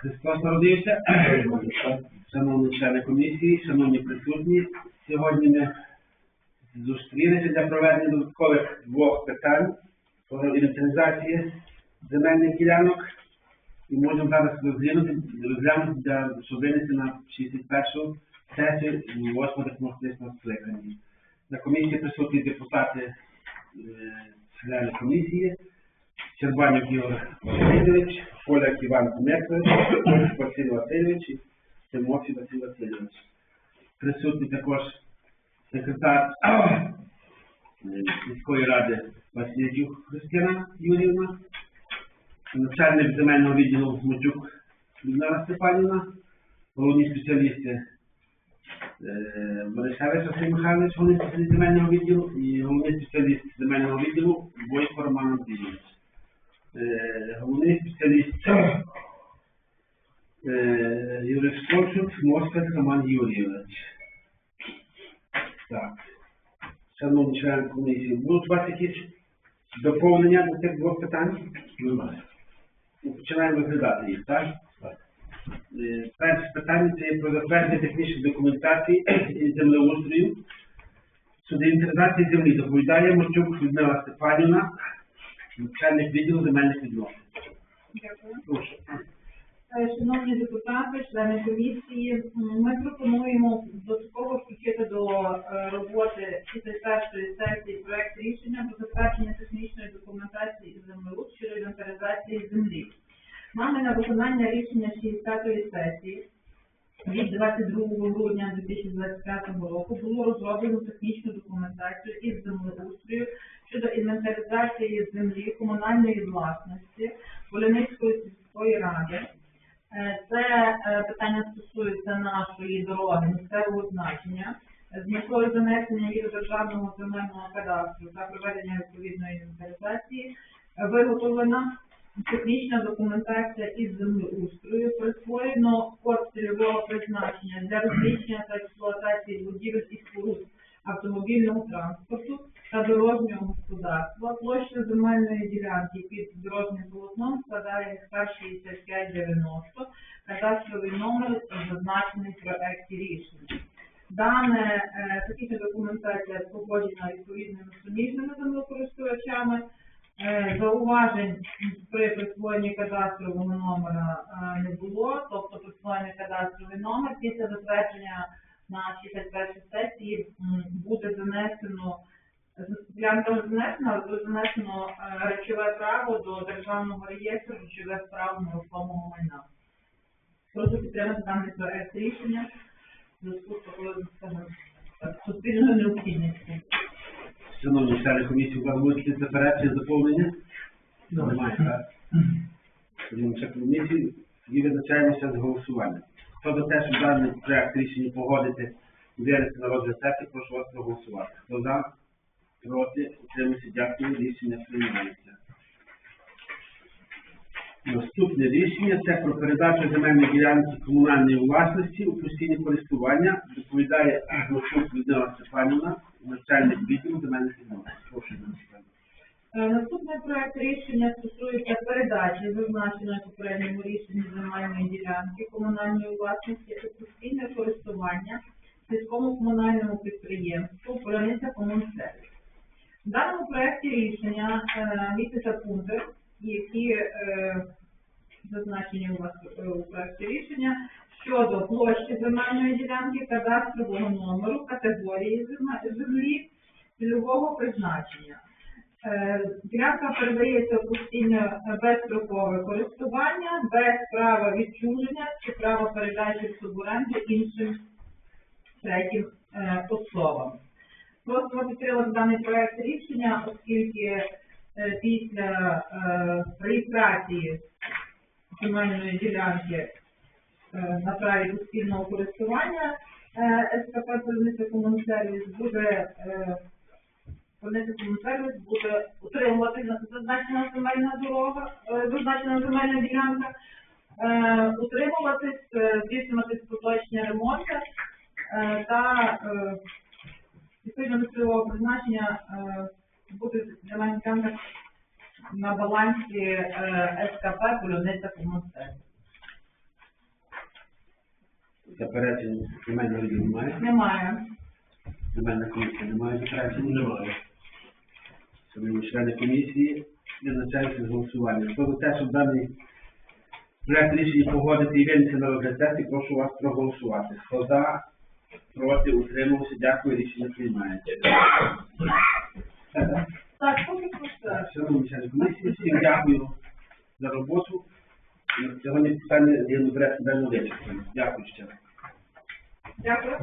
Христос народився. Шановні члени комісії, шановні присутні, сьогодні ми зустрілися для проведення додаткових двох питань про інвентаризації земельних ділянок і можемо зараз розглянути, розглянути для, винести на 61-шу сесію 8 демократичного скликання. На комісії присутні депутати е, члени комісії, Щербанюк Ігор Васильович, Поляк Іван Дмитрович, Поляк Василь Васильович і Тимофій Василь Васильович. Присутні також секретар міської ради Васильчук Христина Юрівна, начальник земельного відділу Смутюк Людмила Степанівна, головні спеціалісти е, Борисевич Василь Михайлович, головний спеціаліст земельного відділу, і головний спеціаліст земельного відділу Бойко Роман Андрійович. Е, Головний спеціаліст е, Москаль Роман Юрійович. Так. Шановні члени комісії, будуть у вас якісь доповнення до цих двох питань? Немає. Ну, Починаємо розглядати їх, так? Так. Е, Перше питання це про затвердження технічної документації і землеустрою щодо інвентаризації землі. Доповідає Мочук Людмила Степанівна, начальник відділу земельних відносин. Дякую. Е, Шановні депутати, члени комісії, ми пропонуємо додатково включити до е, роботи 61-ї сесії проект рішення про затвердження технічної документації землеустрою щодо інвентаризації землі. Нами на виконання рішення 60-ї сесії від 22 грудня 2025 року було розроблено технічну документацію із землеустрою інвентаризації землі комунальної власності Поляницької сільської ради. Е, Це е, питання стосується нашої дороги місцевого значення з метою занесення її до державного земельного кадастру та проведення відповідної інвентаризації виготовлена технічна документація із землеустрою, присвоєно код цільового призначення для розміщення та експлуатації будівель і споруд автомобільного транспорту та дорожнього господарства. Площа земельної ділянки під дорожнім полотном складає гектар 6590, кадастровий номер зазначений в проекті рішення. Дане е, технічна документація погоджена відповідними суміжними землекористувачами. Е, Зауважень при присвоєнні кадастрового номера е, не було, тобто присвоєний кадастровий номер після затвердження на 61 сесії буде занесено але буде е, речове право до державного реєстру речових прав нерухомого майна. Прошу підтримати даний проект рішення в зв'язку з такою, суспільною необхідністю. Шановні члени комісії, у вас будуть якісь заперечення, доповнення? Немає, так? Шановні члени комісії, і визначаємося з голосуванням. Хто за те, щоб даний проект рішення погодити і на розгляд сесії, прошу вас проголосувати. Хто за? Проти? Утримується? Дякую. Рішення приймається. Наступне рішення це про передачу земельної ділянки комунальної власності у постійне користування. Доповідає Глушук Людмила Степанівна, начальник відділу земельних відносин. Прошу, Людмила. Е, Наступний проект рішення стосується передачі зазначеної попередньому рішенні земельної ділянки комунальної власності у постійне користування сільському комунальному підприємству Поляниця Комунсервіс. В даному проекті рішення е, містяться пункти, які е, зазначені у вас е, у проекті рішення щодо площі земельної ділянки, кадастрового номеру, категорії землі, цільового призначення. Ділянка передається е, безстрокове користування, без права відчуження чи права передачі в іншим третім особам. Просимо підтримати даний проект рішення, оскільки е, після е, реєстрації земельної ділянки е, на праві постійного користування СКП «Поліниця Комунсервіс» буде е, Комунсервіс буде утримувати зазначена земельна дорога, зазначена земельна ділянка, утримуватись, здійснювати ремонти е, та е, відповідно до цього призначення е, буде земельна ділянка на балансі СКП Полюниця Комунсервіс. Заперечень земельного відділу немає. Немає. Земельна комісія немає заперечень. Немає. Шановні члени комісії, визначаються з голосування. Хто за те, щоб даний проект рішення погодити і винести на розгляд сесії, прошу вас проголосувати. Хто за, проти, утримався, дякую, рішення приймається. Так? Члени комісії, всім дякую за роботу. Сьогодні питання є добре вичерпано. Дякую ще. Дякую.